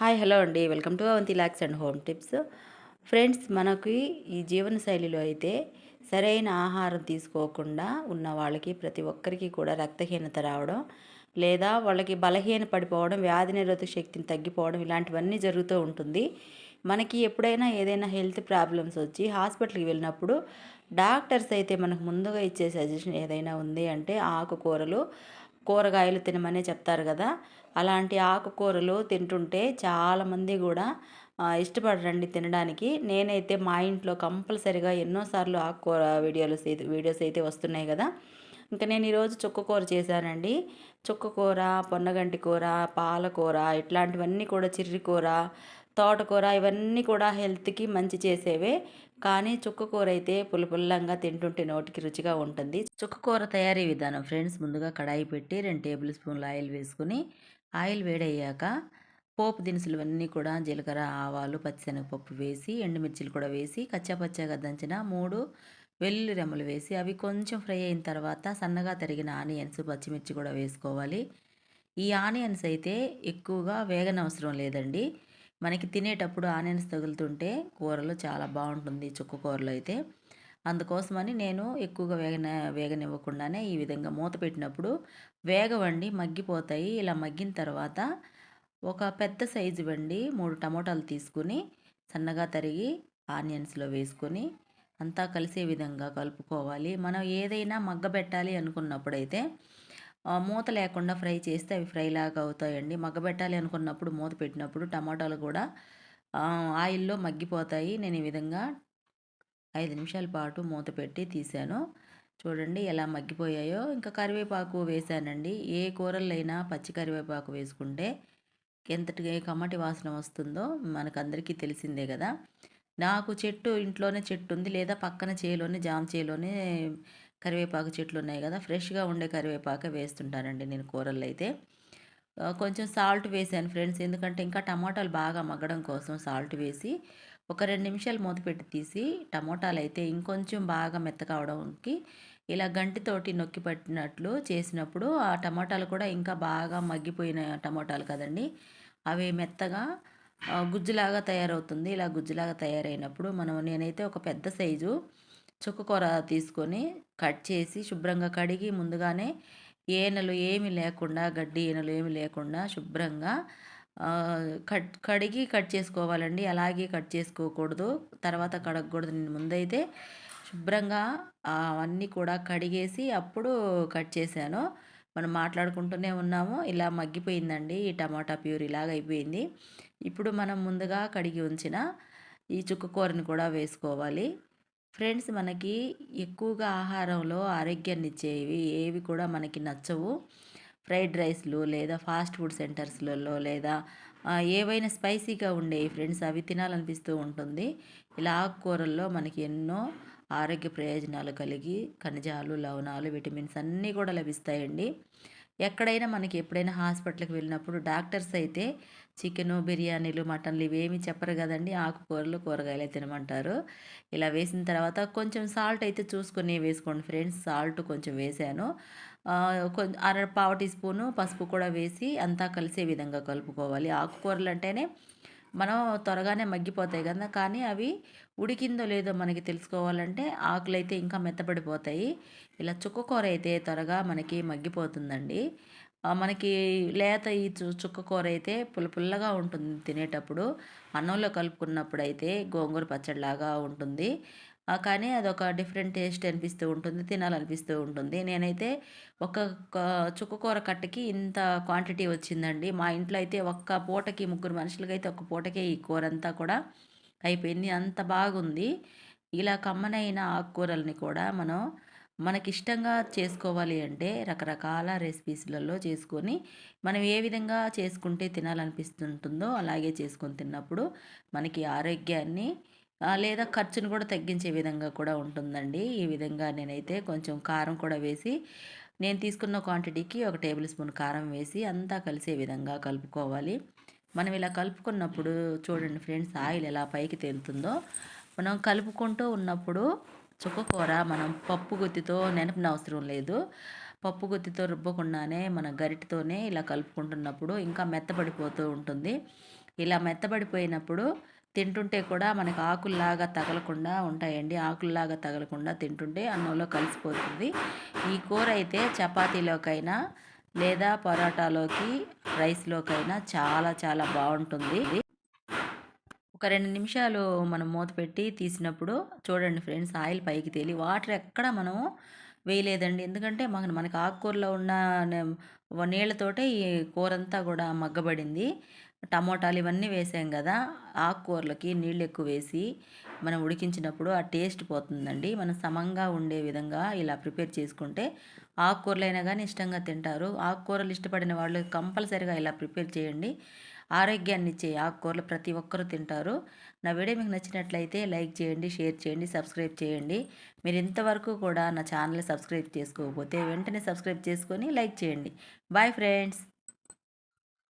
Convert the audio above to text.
Hi hello అండి. Welcome to Avanthi lux and home tips. Friends మనకి ఈ జీవన శైలిలో అయితే సరైన ఆహారం తీసుకోకుండా ఉన్న వాళ్ళకి ప్రతి ఒక్కరికి కూడా రక్తహీనత రావడం లేదా వాళ్ళకి బలహీన పడిపోవడం వ్యాధి నిరోధక శక్తిని తగ్గిపోవడం ఇలాంటివన్నీ జరుగుతూ ఉంటుంది. మనకి ఎప్పుడైనా ఏదైనా హెల్త్ ప్రాబ్లమ్స్ వచ్చి హాస్పిటల్కి వెళ్ళినప్పుడు డాక్టర్స్ అయితే మనకు ముందుగా ఇచ్చే సజెషన్ ఏదైనా ఉంది అంటే ఆకుకూరలు కూరగాయలు తినమనే చెప్తారు కదా. అలాంటి ఆకుకూరలు తింటుంటే చాలామంది కూడా ఇష్టపడరండి తినడానికి. నేనైతే మా ఇంట్లో కంపల్సరిగా ఎన్నోసార్లు ఆకుకూర వీడియోలు వీడియోస్ అయితే వస్తున్నాయి కదా. ఇంకా నేను ఈరోజు చుక్కకూర చేశానండి. చుక్కకూర పొన్నగంటి కూర పాలకూర ఇట్లాంటివన్నీ కూడా చిర్రికూర తోటకూర ఇవన్నీ కూడా హెల్త్కి మంచి చేసేవే. కానీ చుక్కకూర అయితే పుల్లపుల్లంగా తింటుంటే నోటికి రుచిగా ఉంటుంది. చుక్కకూర తయారీ విధానం ఫ్రెండ్స్ ముందుగా కడాయి పెట్టి రెండు టేబుల్ స్పూన్లు ఆయిల్ వేసుకుని ఆయిల్ వేడయ్యాక పోపు దినుసులు అన్నీ కూడా జీలకర్ర ఆవాలు పచ్చిశనగపప్పు వేసి ఎండుమిర్చిలు కూడా వేసి కచ్చాపచ్చాగా దంచిన మూడు వెల్లుల్లి రెమ్మలు వేసి అవి కొంచెం ఫ్రై అయిన తర్వాత సన్నగా తరిగిన ఆనియన్స్ పచ్చిమిర్చి కూడా వేసుకోవాలి. ఈ ఆనియన్స్ అయితే ఎక్కువగా వేగనవసరం లేదండి. మనకి తినేటప్పుడు ఆనియన్స్ తగులుతుంటే కూరలు చాలా బాగుంటుంది చుక్క కూరలో అయితే. అందుకోసమని నేను ఎక్కువగా వేగన వేగనివ్వకుండానే ఈ విధంగా మూత పెట్టినప్పుడు వేగవండి మగ్గిపోతాయి. ఇలా మగ్గిన తర్వాత ఒక పెద్ద సైజు వండి మూడు టమోటాలు తీసుకుని సన్నగా తరిగి ఆనియన్స్లో వేసుకొని అంతా కలిసే విధంగా కలుపుకోవాలి. మనం ఏదైనా మగ్గబెట్టాలి అనుకున్నప్పుడైతే మూత లేకుండా ఫ్రై చేస్తే అవి ఫ్రై లాగా అవుతాయండి. మగ్గబెట్టాలి అనుకున్నప్పుడు మూత పెట్టినప్పుడు టమాటాలు కూడా ఆయిల్లో మగ్గిపోతాయి. నేను ఈ విధంగా ఐదు నిమిషాల పాటు మూత పెట్టి తీసాను. చూడండి ఎలా మగ్గిపోయాయో. ఇంకా కరివేపాకు వేసానండి. ఏ కూరలైనా పచ్చి కరివేపాకు వేసుకుంటే ఎంతటి కమ్మటి వాసన వస్తుందో మనకు అందరికీ తెలిసిందే కదా. నాకు చెట్టు ఇంట్లోనే చెట్టు ఉంది. లేదా పక్కన చేలోనే జామ చేలోనే కరివేపాకు చెట్లు ఉన్నాయి కదా ఫ్రెష్గా ఉండే కరివేపాకు వేస్తుంటానండి నేను కూరల్లో అయితే కొంచెం సాల్ట్ వేసాను ఫ్రెండ్స్ ఎందుకంటే ఇంకా టమాటాలు బాగా మగ్గడం కోసం సాల్ట్ వేసి ఒక రెండు నిమిషాలు మూత పెట్టి తీసి టమోటాలు అయితే ఇంకొంచెం బాగా మెత్త కావడానికి ఇలా గంటితోటి నొక్కి పట్టినట్లు చేసినప్పుడు ఆ టమాటాలు కూడా ఇంకా బాగా మగ్గిపోయిన టమోటాలు కదండి అవి మెత్తగా గుజ్జులాగా తయారవుతుంది. ఇలా గుజ్జులాగా తయారైనప్పుడు మనం నేనైతే ఒక పెద్ద సైజు చుక్కకూర తీసుకొని కట్ చేసి శుభ్రంగా కడిగి ముందుగానే ఏనలు ఏమి లేకుండా గడ్డి ఏనలు ఏమి లేకుండా శుభ్రంగా కట్ కడిగి కట్ చేసుకోవాలండి. అలాగే కట్ చేసుకోకూడదు. తర్వాత కడగకూడదు. నేను ముందైతే శుభ్రంగా అవన్నీ కూడా కడిగేసి అప్పుడు కట్ చేశాను. మనం మాట్లాడుకుంటూనే ఉన్నాము. ఇలా మగ్గిపోయిందండి. ఈ టమాటా ప్యూర్ ఇలాగ అయిపోయింది. ఇప్పుడు మనం ముందుగా కడిగి ఉంచిన ఈ చుక్కకూరని కూడా వేసుకోవాలి. ఫ్రెండ్స్ మనకి ఎక్కువగా ఆహారంలో ఆరోగ్యాన్ని ఇచ్చేవి ఏవి కూడా మనకి నచ్చవు. ఫ్రైడ్ రైస్లు లేదా ఫాస్ట్ ఫుడ్ సెంటర్స్లలో లేదా ఏవైనా స్పైసీగా ఉండేవి ఫ్రెండ్స్ అవి తినాలనిపిస్తూ ఉంటుంది. ఇలా ఆకుకూరల్లో మనకి ఎన్నో ఆరోగ్య ప్రయోజనాలు కలిగి ఖనిజాలు లవణాలు విటమిన్స్ అన్నీ కూడా లభిస్తాయండి. ఎక్కడైనా మనకి ఎప్పుడైనా హాస్పిటల్కి వెళ్ళినప్పుడు డాక్టర్స్ అయితే చికెను బిర్యానీలు మటన్లు ఇవేమి చెప్పరు కదండి. ఆకుకూరలు కూరగాయలు తినమంటారు. ఇలా వేసిన తర్వాత కొంచెం సాల్ట్ అయితే చూసుకొని వేసుకోండి ఫ్రెండ్స్. సాల్ట్ కొంచెం వేసాను. కొంచెం అర పావు టీ స్పూను పసుపు కూడా వేసి అంతా కలిసే విధంగా కలుపుకోవాలి. ఆకుకూరలు అంటేనే మనం త్వరగానే మగ్గిపోతాయి కదా. కానీ అవి ఉడికిందో లేదో మనకి తెలుసుకోవాలంటే ఆకులు అయితే ఇంకా మెత్తపడిపోతాయి ఇలా చుక్కకూర అయితే త్వరగా మనకి మగ్గిపోతుందండి. మనకి లేత ఈ చుక్కకూర అయితే పుల్ల పుల్లగా ఉంటుంది తినేటప్పుడు. అన్నంలో కలుపుకున్నప్పుడు అయితే గోంగూర పచ్చడిలాగా ఉంటుంది. కానీ అదొక డిఫరెంట్ టేస్ట్ అనిపిస్తూ ఉంటుంది తినాలనిపిస్తూ ఉంటుంది. నేనైతే ఒక చుక్క కూర కట్టకి ఇంత క్వాంటిటీ వచ్చిందండి. మా ఇంట్లో అయితే ఒక్క పూటకి ముగ్గురు మనుషులకైతే ఒక్క ఒక పూటకే ఈ కూర అంతా కూడా అయిపోయింది. అంత బాగుంది. ఇలా కమ్మనైన ఆకుకూరల్ని కూడా మనం మనకిష్టంగా చేసుకోవాలి అంటే రకరకాల రెసిపీస్లలో చేసుకొని మనం ఏ విధంగా చేసుకుంటే తినాలనిపిస్తుంటుందో అలాగే చేసుకొని తిన్నప్పుడు మనకి ఆరోగ్యాన్ని లేదా ఖర్చును కూడా తగ్గించే విధంగా కూడా ఉంటుందండి. ఈ విధంగా నేనైతే కొంచెం కారం కూడా వేసి నేను తీసుకున్న క్వాంటిటీకి ఒక టేబుల్ స్పూన్ కారం వేసి అంతా కలిసే విధంగా కలుపుకోవాలి. మనం ఇలా కలుపుకున్నప్పుడు చూడండి ఫ్రెండ్స్ ఆయిల్ ఎలా పైకి తేలుతుందో. మనం కలుపుకుంటూ ఉన్నప్పుడు చుక్కకూర మనం పప్పు గుత్తితో నెనపిన అవసరం లేదు. పప్పు గుత్తితో రుబ్బకుండానే మన గరిటతోనే ఇలా కలుపుకుంటున్నప్పుడు ఇంకా మెత్తబడిపోతూ ఉంటుంది. ఇలా మెత్తబడిపోయినప్పుడు తింటుంటే కూడా మనకు ఆకుల్లాగా తగలకుండా ఉంటాయండి. ఆకుల్లాగా తగలకుండా తింటుంటే అన్నంలో కలిసిపోతుంది. ఈ కూర అయితే చపాతీలోకైనా లేదా పరోటాలోకి రైస్లోకైనా చాలా చాలా బాగుంటుంది. ఒక రెండు నిమిషాలు మనం మూత పెట్టి తీసినప్పుడు చూడండి ఫ్రెండ్స్ ఆయిల్ పైకి తేలి వాటర్ ఎక్కడ మనం వేయలేదండి. ఎందుకంటే మన మనకి ఆకుకూరలో ఉన్న నీళ్ళతోటే ఈ కూర అంతా కూడా మగ్గబడింది. టమోటాలు ఇవన్నీ వేసాం కదా ఆకుకూరలకి నీళ్ళు ఎక్కువ వేసి మనం ఉడికించినప్పుడు ఆ టేస్ట్ పోతుందండి. మనం సమంగా ఉండే విధంగా ఇలా ప్రిపేర్ చేసుకుంటే ఆకుకూరలైనా కానీ ఇష్టంగా తింటారు. ఆకుకూరలు ఇష్టపడిన వాళ్ళు కంపల్సరిగా ఇలా ప్రిపేర్ చేయండి. ఆరోగ్యాన్ని ఇచ్చే ఆకుకూరలు ప్రతి ఒక్కరూ తింటారు. నా వీడియో మీకు నచ్చినట్లయితే లైక్ చేయండి షేర్ చేయండి సబ్స్క్రైబ్ చేయండి. మీరు ఇంతవరకు కూడా నా ఛానల్ సబ్స్క్రైబ్ చేసుకోకపోతే వెంటనే సబ్స్క్రైబ్ చేసుకొని లైక్ చేయండి. Bye friends.